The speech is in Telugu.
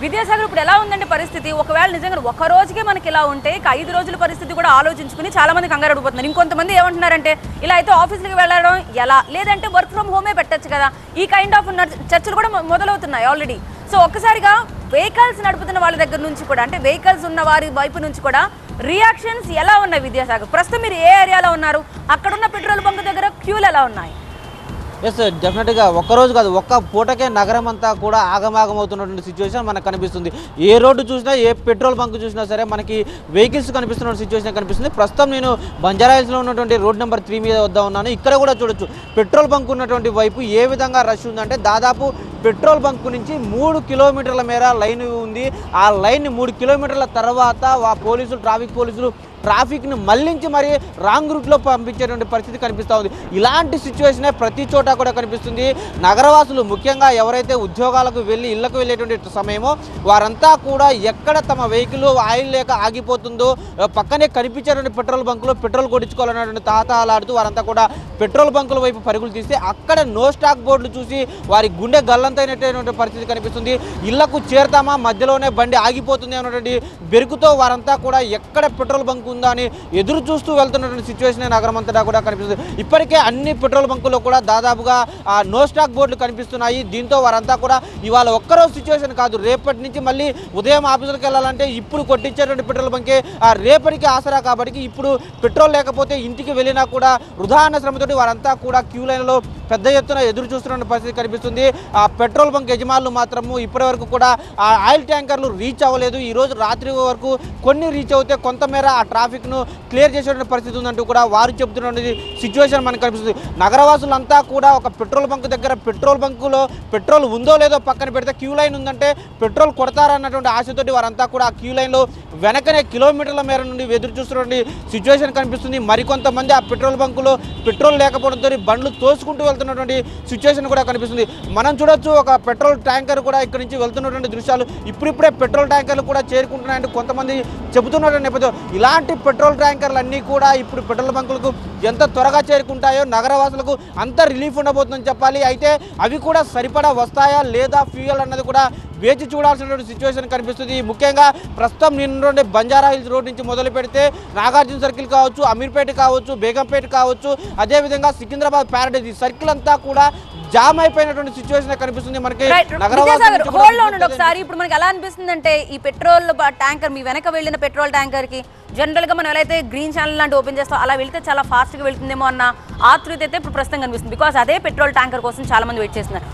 విద్యాసాగర్ ఇప్పుడు ఎలా ఉందండి పరిస్థితి? ఒకవేళ నిజంగా ఒక రోజుకే మనకి ఇలా ఉంటే ఇక ఐదు రోజుల పరిస్థితి కూడా ఆలోచించుకుని చాలా మంది కంగారు పడిపోతున్నారు. ఇంకొంతమంది ఏమంటున్నారంటే ఇలా అయితే ఆఫీసులకు వెళ్ళడం ఎలా? లేదంటే వర్క్ ఫ్రమ్ హోమే పెట్టచ్చు కదా? ఈ కైండ్ ఆఫ్ చర్చలు కూడా మొదలవుతున్నాయి ఆల్రెడీ సో ఒక్కసారిగా వెహికల్స్ నడుపుతున్న వాళ్ళ దగ్గర నుంచి కూడా అంటే వెహికల్స్ ఉన్న వారి వైపు నుంచి కూడా రియాక్షన్స్ ఎలా ఉన్నాయి విద్యాసాగర్? ప్రస్తుతం మీరు ఏ ఏరియాలో ఉన్నారు? అక్కడున్న పెట్రోల్ బంక్ దగ్గర క్యూలు ఎలా ఉన్నాయి? ఎస్ డెఫినెట్గా ఒక్కరోజు కాదు ఒక్క పూటకే నగరం అంతా కూడా ఆగమాగమవుతున్నటువంటి సిచ్యువేషన్ మనకు కనిపిస్తుంది. ఏ రోడ్డు చూసినా ఏ పెట్రోల్ బంక్ చూసినా సరే మనకి వెహికల్స్ కనిపిస్తున్న సిచ్యువేషన్ కనిపిస్తుంది. ప్రస్తుతం నేను బంజారాయిల్స్లో ఉన్నటువంటి రోడ్ నెంబర్ త్రీ మీద వద్ద ఉన్నాను. ఇక్కడ కూడా చూడొచ్చు పెట్రోల్ బంక్ ఉన్నటువంటి వైపు ఏ విధంగా రష్ ఉందంటే దాదాపు పెట్రోల్ బంక్ నుంచి మూడు కిలోమీటర్ల మేర లైన్ ఉంది. ఆ లైన్ మూడు కిలోమీటర్ల తర్వాత ఆ పోలీసులు ట్రాఫిక్ పోలీసులు ట్రాఫిక్ని మళ్ళించి మరి రాంగ్ రూట్లో పంపించేటువంటి పరిస్థితి కనిపిస్తూ ఉంది. ఇలాంటి సిచ్యువేషనే ప్రతి చోట కూడా కనిపిస్తుంది. నగరవాసులు ముఖ్యంగా ఎవరైతే ఉద్యోగాలకు వెళ్ళి ఇళ్ళకు వెళ్ళేటువంటి సమయమో వారంతా కూడా ఎక్కడ తమ వెహికల్ ఆయిల్ లేక ఆగిపోతుందో పక్కనే కనిపించేటువంటి పెట్రోల్ బంకులో పెట్రోల్ కొట్టించుకోవాలన్నటువంటి తాతాలాడుతూ వారంతా కూడా పెట్రోల్ బంకుల వైపు పరుగులు తీస్తే అక్కడ నో స్టాక్ బోర్డులు చూసి వారి గుండె గల్లంతైనటువంటి పరిస్థితి కనిపిస్తుంది. ఇళ్ళకు చేరతామా? మధ్యలోనే బండి ఆగిపోతుంది అన్నటువంటి బెరుకుతో వారంతా కూడా ఎక్కడ పెట్రోల్ బంక్ ఉందా అని ఎదురు చూస్తూ వెళ్తున్నటువంటి సిచ్యువేషన్ నగరం అంతటా కూడా కనిపిస్తుంది. ఇప్పటికే అన్ని పెట్రోల్ బంకుల్లో కూడా దాదాపుగా నో స్టాక్ బోర్డులు కనిపిస్తున్నాయి. దీంతో వారంతా కూడా ఇవాళ ఒక్కరోజు సిచ్యువేషన్ కాదు రేపటి నుంచి మళ్ళీ ఉదయం ఆఫీసులకు వెళ్ళాలంటే ఇప్పుడు కొట్టించేటువంటి పెట్రోల్ బంకే ఆ రేపటికి ఆసరా కాబట్టి ఇప్పుడు పెట్రోల్ లేకపోతే ఇంటికి వెళ్ళినా కూడా వృధా అన్న శ్రమతోటి వారంతా కూడా క్యూ లైన్లో పెద్ద ఎత్తున ఎదురు చూస్తున్న పరిస్థితి కనిపిస్తుంది. ఆ పెట్రోల్ బంక్ యజమానులు మాత్రము ఇప్పటి వరకు కూడా ఆ ఆయిల్ ట్యాంకర్లు రీచ్ అవ్వలేదు. ఈ రోజు రాత్రి వరకు కొన్ని రీచ్ అవుతే కొంతమేర ఆ ట్రాఫిక్ను క్లియర్ చేసేటువంటి పరిస్థితి ఉందంటూ కూడా వారు చెబుతున్నటువంటి సిచ్యువేషన్ మనకు కనిపిస్తుంది. నగరవాసులంతా కూడా ఒక పెట్రోల్ బంక్ దగ్గర పెట్రోల్ బంకులో పెట్రోల్ ఉందో లేదో పక్కన పెడితే క్యూ లైన్ ఉందంటే పెట్రోల్ కొడతారన్నటువంటి ఆశతోటి వారంతా కూడా ఆ క్యూ లైన్లో వెనకనే కిలోమీటర్ల మేర నుండి ఎదురు చూస్తున్నటువంటి సిచ్యువేషన్ కనిపిస్తుంది. మరికొంతమంది ఆ పెట్రోల్ బంకులో పెట్రోల్ లేకపోవడంతో బండ్లు తోసుకుంటూ వెళ్తున్నటువంటి సిచ్యువేషన్ కూడా కనిపిస్తుంది. మనం చూడొచ్చు ఒక పెట్రోల్ ట్యాంకర్ కూడా ఇక్కడ నుంచి వెళ్తున్నటువంటి దృశ్యాలు. ఇప్పుడిప్పుడే పెట్రోల్ ట్యాంకర్లు కూడా చేరుకుంటున్నాయంటే కొంతమంది చెబుతున్నటువంటి నేపథ్యం. ఇలాంటి పెట్రోల్ ట్యాంకర్లు అన్నీ కూడా ఇప్పుడు పెట్రోల్ బంకులకు ఎంత త్వరగా చేరుకుంటాయో నగరవాసులకు అంత రిలీఫ్ ఉండబోతుందని చెప్పాలి. అయితే అవి కూడా సరిపడా వస్తాయా లేదా ఫ్యూయల్ అన్నది కూడా వేచి చూడాల్సినటువంటి సిచ్యువేషన్ కనిపిస్తుంది. ముఖ్యంగా ప్రస్తుతం నిన్న బంజారా హిల్స్ రోడ్ నుంచి మొదలు పెడితే నాగార్జున సర్కిల్ కావచ్చు అమీర్పేట కావచ్చు బేగంపేట కావచ్చు అదేవిధంగా సికింద్రాబాద్ ప్యారడైజ్ ఈ సర్కిల్ అంతా కూడా జామ్ అయిపోయినటువంటి సిచ్యువేషన్ కనిపిస్తుంది మనకి ఒకసారి. ఇప్పుడు మనకి ఎలా అనిపిస్తుంది అంటే ఈ పెట్రోల్ ట్యాంకర్ మీ వెనక వెళ్ళిన పెట్రోల్ ట్యాంకర్కి జనరల్గా మనం ఎలా అయితే గ్రీన్ ఛానల్ లాంటి ఓపెన్ చేస్తాం అలా వెళ్తే చాలా ఫాస్ట్గా వెళ్తుందేమో అన్న ఆతృత అయితే ఇప్పుడు ప్రస్తుతం కనిపిస్తుంది. బికాస్ అదే పెట్రోల్ ట్యాంకర్ కోసం చాలా మంది వెయిట్ చేస్తున్నారు.